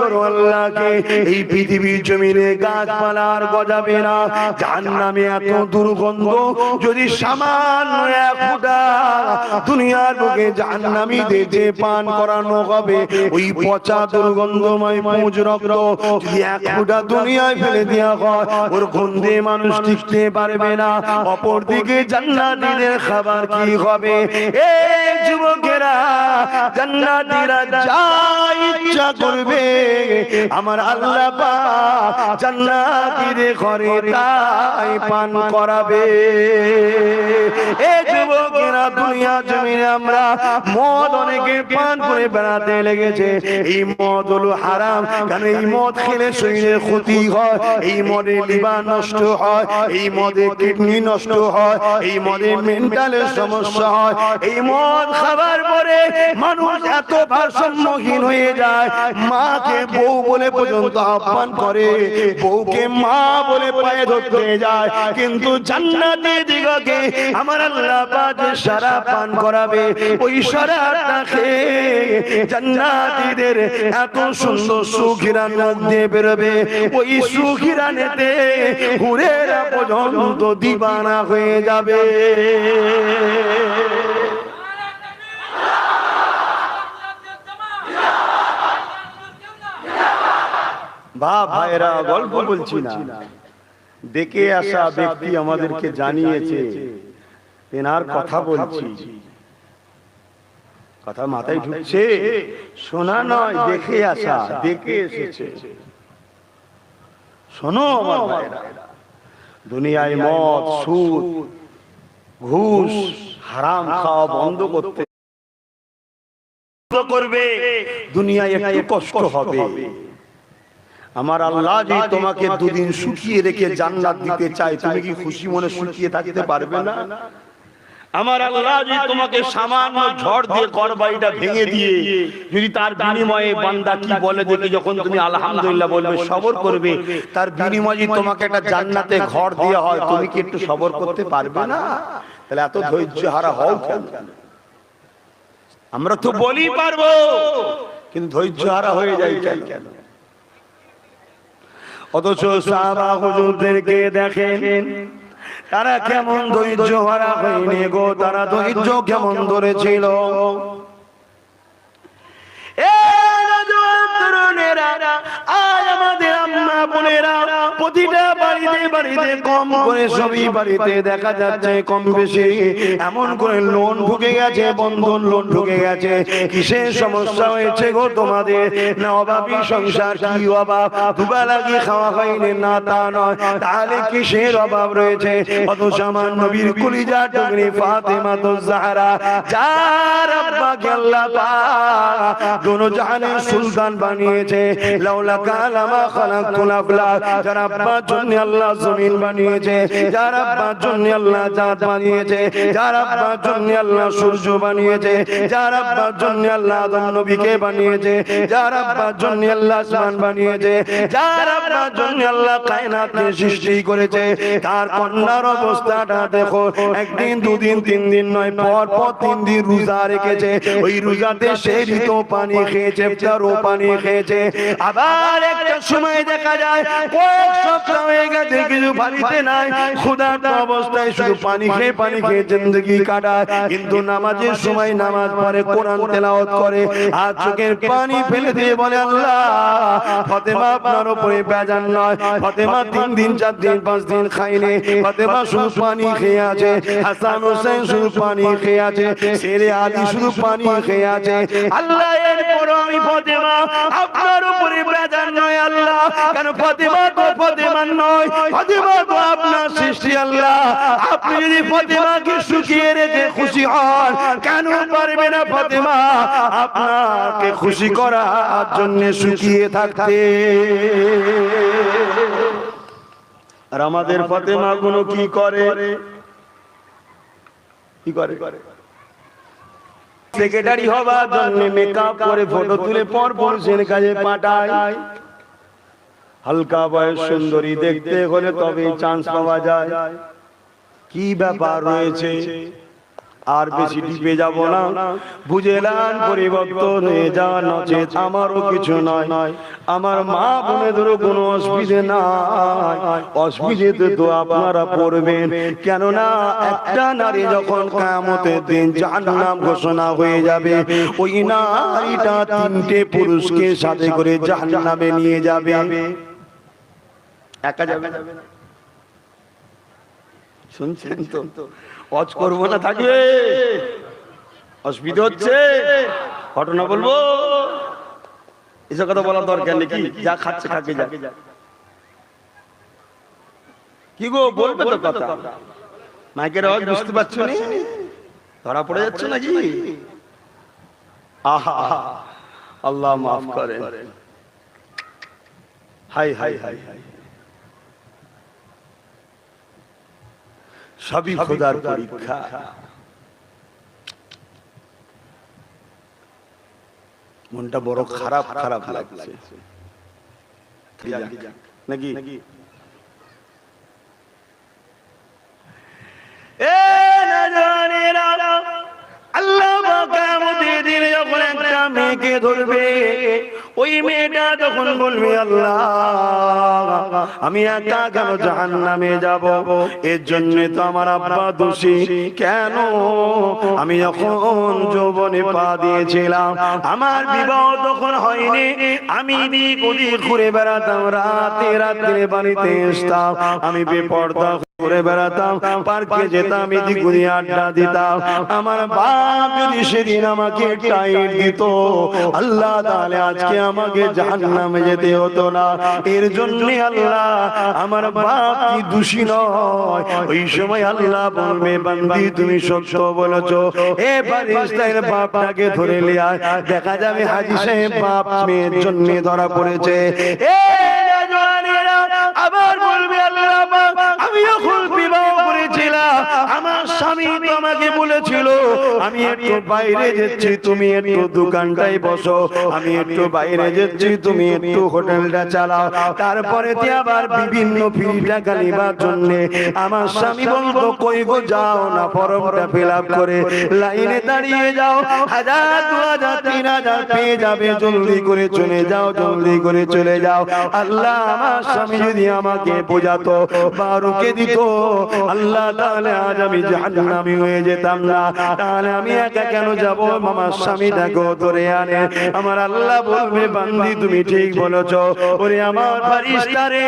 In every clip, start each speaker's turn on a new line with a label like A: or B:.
A: করো আল্লাহকে, এই পৃথিবীর জমিনে গাছপালা আর গজাবে না। জাহান্নামে এত দুর্গন্ধ, যদি সামান্য দুনিয়ার বুকে জাহান্নামীদের যে পান করানো হবে, ওই পচা দুর্গন্ধময় রক্ত এক ফুটা দুনিয়ায় ফেলে দেওয়া হয়, ওর গন্ধে মানুষ টিকতে পারবে না। অপর দিকে জান্নাতীদের খাবার কি হবে? এই যুবকেরা, জান্নাতীরা যা ইচ্ছা করবে আমার আল্লাহ পাক জান্নাতীদের ঘরে তাই পান করাবে। এ যুবকেরা, দুনিয়া জমিনে আমরা মদ অনেকে পান করে বেড়াতে লেগেছে। এই মদ হলো হারাম, কারণ এই মদ খেলে শরীরের ক্ষতি হয়, এই মদে লিভার নষ্ট হয়, এই মদে কিডনি নষ্ট হয়, এই মদে মেন্টালের সমস্যা হয়। এই মদ খাবার পরে মানুষ এত ভারসাম্যহীন হয়ে যায়। মাকে বউ বলে পর্যন্ত আহ্বান করে। বউকে মা বলে পায়ে ধরতে যায়। কিন্তু জান্নাতি দিগকে আমার আল্লাহ পাক সারা পান করাবে। ওই সারাটা খেয়ে জান্নাতীদের এত সুন্দর সুখিরান দিয়ে বেরোবে। ওই সুখিরানেতে হুরেরা পর্যন্ত দিবানা হয়ে যাবে। বা ভাইরা গল্প বলছি না। দেখে আসা ব্যক্তি আমাদেরকে জানিয়েছে তেনার কথা বলছি। কথা মাথায় ঢুকছে শোনা নয় দেখে আসা দেখে এসেছে। শোনো আমার ভাইরা দুনিয়ায় মদ সুদ ঘুষ হারাম খাওয়া বন্ধ করতে করবে। দুনিয়ায় একটু কষ্ট হবে। আমার আল্লাহ যদি তোমাকে দুদিন শুকিয়ে রেখে জান্নাত দিতে চায় তুমি কি খুশি মনে শুকিয়ে থাকতে পারবে না? আমার আল্লাহ যদি তোমাকে সামান্য ঝড় দিয়ে ঘর বাড়িটা ভেঙে দিয়ে যদি তার বিনিময়ে বান্দা কি বলে দেখি যখন তুমি আলহামদুলিল্লাহ বলবে সবর করবে তার বিনিময়ে যদি তোমাকে একটা জান্নাতে ঘর দেওয়া হয় তুমি কি একটু সবর করতে পারবে না? তাহলে এত ধৈর্য হারা হও কেন? আমরা তো বলি পারব কিন্তু ধৈর্য হারা হয়ে যায় কেন কেন অথচ সাহাবা হুজুরদেরকে দেখেন তারা কেমন ধৈর্য হারা হয়নি গো তারা ধৈর্য কেমন ধরেছিল? আজ আমাদের আম্মা বোনেরা, প্রতিটা বাড়িতে বাড়িতে কম করে সবই বাড়িতে দেখা যাচ্ছে কম বেশি। এমন করে লোন ঢুকে গেছে, বন্ধন লোন ঢুকে গেছে। কিসের সমস্যা হয়েছে গো তোমাদের? না অভাবী সংসার, কি অভাব? দুবেলা কি খাওয়া হয়নি? না, তা নয়। তাহলে কিসের অভাব রয়েছে? অথচ আমার নবীর কুলিজা টুকরি ফাতেমা তো জাহারা। যার আব্বাকে আল্লাহ পাক দোনো জাহানের সুলতান বানিয়েছে। লাউলা কালামা খালাকুল আফলাক যার আব্বার জন্য আল্লাহ জমিন বানিয়েছে, যার আব্বার জন্য আল্লাহ চাঁদ বানিয়েছে, যার আব্বার জন্য আল্লাহ সূর্য বানিয়েছে, যার আব্বার জন্য আল্লাহ নবীকে বানিয়েছে, যার আব্বার জন্য আল্লাহ আসমান বানিয়েছে, যার আব্বার জন্য আল্লাহ কায়নাতকে সৃষ্টি করেছে। তার কন্যার অবস্থাটা দেখো, একদিন, দুদিন, তিন দিন নয়, পর পর তিন দিন রোজা রেখেছে। ওই রোজাতে সে ঋতু পানি খেয়েছে পানি খেয়েছে। আবার একটা সময় দেখা যায়। কয়েক সপ্তাহ হয়ে কিছু বাড়িতে নাই। ক্ষুধার্ত অবস্থায় শুধু পানি খেয়ে পানি খেয়ে জিন্দগি কাটায়। কিন্তু নামাজের সময় নামাজ পড়ে, কোরআন তেলাওয়াত করে, আর চোখের পানি ফেলে দিয়ে বলে, আল্লাহ, ফতেমা আপনার উপরে বেজান নয়। ফতেমা তিন দিন, চার দিন, পাঁচ দিন খাইনি ফতেমা শুধু পানি খেয়ে আছে, হাসান হোসেন শুধু পানি খেয়ে আছে ছেলে আলী শুধু পানি খেয়ে আছে। আল্লাহ এরপর আমি ফতেমা আপনার উপরে বেজান নয়, আল্লাহ, কেন ফতেমা তো ফতেমা নয়। ফতেমা আপনার সৃষ্টি আল্লাহ। আপনি যদি ফতেমাকে শুকিয়ে রেখে খুশি হন কেন পারবে না ফতেমা? আপনাকে খুশি করার জন্য শুকিয়ে থাকতে। আর আমাদের ফতেমা গুলো কি করে? কি করে? সেক্রেটারি হবার জন্য মেকআপ করে ফটো তুলে পর পুরুষের কাছে পাঠায়। হালকা বয়স সুন্দরী দেখতে হলে তবে চান্স পাওয়া যায়। কি ব্যাপার রয়েছে? আর বেশি ডিপে যাব না। বুঝেলাম পরিবর্তন হয়ে যাওয়া নচেত আমারও কিছু নয়। আমার মা বোনেদের কোনো অসুবিধে নাই। অসুবিধে তো আপনারা পড়বেন। কেননা একটা নারী যখন কামতের দিন জাহান্নাম ঘোষণা হয়ে যাবে ওই নারীটা তিনটে পুরুষকে সাথে করে জাহান্নামে নিয়ে যাবে। একা যাবে না। শুনছেন তো? অজ করব না থাকবে অসুবিধা হচ্ছে। ঘটনা বলব। এসব কথা বলার দরকার নেই যা খাচ্ছে খাকে যা। কি গো, বলবে তো কথা। মাইকের আওয়াজ বুঝতে পারছ না? ধরা পড়ে যাচ্ছে নাকি? আহা। আল্লাহ মাফ করেন। হাই হাই হাই হাই। সবই খোদার পরীক্ষা। মনটা বড় খারাপ খারাপ লাগছে। নাকি? আল্লাহ যখন একটা মেয়েকে ধরবে ওই মেয়েটা যখন বলবে, আল্লাহ, আমি একা কেন জাহান নামে যাব? এর জন্য তো আমার আব্বা দোষী। কেন? আমি যখন যৌবনে পা দিয়েছিলাম, আমার বিবাহ তখন হয়নি। আমি দিক ঘুরে বেড়াতাম, রাতে রাত্রে বাড়িতে আসতাম। আমি বেপর্দা ঘুরে বেড়াতাম, পার্কে যেতাম এদিক ওদিক আড্ডা দিতাম। আমার বাপ যদি সেদিন আমাকে টাইট দিত, আল্লাহ তাহলে আজকে আমাকে জাহান্নামে যেতে হতো না। এর জন্য আল্লাহ আমার বাপ কি দোষী নয়। ওই সময় আল্লাহ বলবে, বান্দি, তুমি সত্য বলেছ। এ পারিস্তাইন বাপটাকে ধরে লিয়া দেখা যাবে হাজি সাহেব বাপ মেয়ের জন্য ধরা পড়েছে। এ বলেছিল আমি একটু বাইরে যাচ্ছি তুমি একটু দোকানটাই বসো আমি একটু বাইরে যাচ্ছি তুমি একটু হোটেলটা চালাও। তারপরে আবার বিভিন্ন ফ্রি টাকা নেবার জন্য আমার স্বামী বলতো কই গো যাও না ফর্মটা ফিল করে লাইনে দাঁড়িয়ে যাও। হাজার দু হাজার তিন হাজার পেয়ে যাবে জলদি করে চলে যাও জলদি করে চলে যাও। আল্লাহ আমার স্বামী যদি আমাকে বোঝাতো বারুকে দিত আল্লাহ তাহলে আজ আমি জাহান্নামী হয়ে যেতাম না তাহলে আমি একা কেন যাব? আমার স্বামীটাকে ধরে আনে। আমার আল্লাহ বলবে, বান্দি, তুমি ঠিক বলেছ। ওরে আমার ফারিস্তারে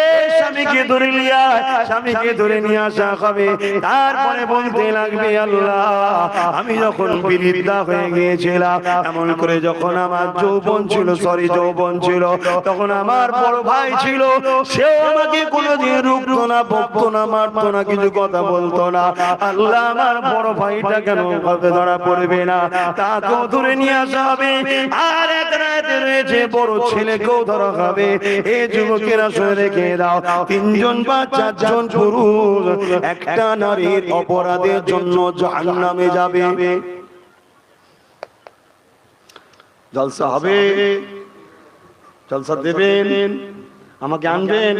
A: এ স্বামীকে ধরে লিয়া স্বামীকে ধরে নিয়ে আসা হবে। তারপরে বলতে লাগবে, আল্লাহ, আমি যখন বিরিদ্ধা হয়ে গিয়েছিলাম, এমন করে যখন আমার যৌবন ছিল, সরি, যৌবন ছিল, তখন আমার বড় ভাই ছিল, সেও আমাকে কোনোদিন রুখতো না, বকতো না, মারতো না, কিছু কথা বলতো না। আল্লাহ আমার বড় ভাইটা কেন ভাবে ধরা পড়বে না? তাকেও ধরে নিয়ে আসা হবে। আর এক রাতে রয়েছে বড় ছেলেকেও ধরা হবে। এই যুবকেরা শুনে রেখে দাও। তিনজন বা চারজন পুরুষ একটা নারীর অপরাধের জন্য জাহান্নামে যাবে। জলসা হবে। জলসা দেবেন। আমাকে আনবেন।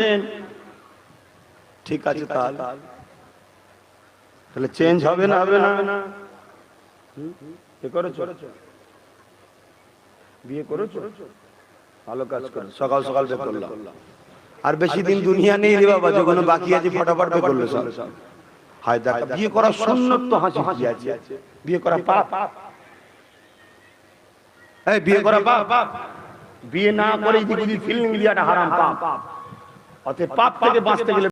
A: ঠিক আছে তাহলে। তাহলে চেঞ্জ হবে না হবে না? এ করেছ? বিয়ে করেছ? ভালো কাজ করে সকাল সকাল বের করলাম। আর বেশি দিন দুনিয়া নেই রে বাবা যখন বাকি আছে ফটাফট বের করলে সব। হায় দেখা বিয়ে করা সুন্নত তো হাসি হাসি আছে। বিয়ে করা পাপ। এই বিয়ে করা পাপ। বিয়ে না করে যদি ফিল্ম দিয়াটা হারাম পাপ। অতএব পাপ থেকে বাঁচতে গেলে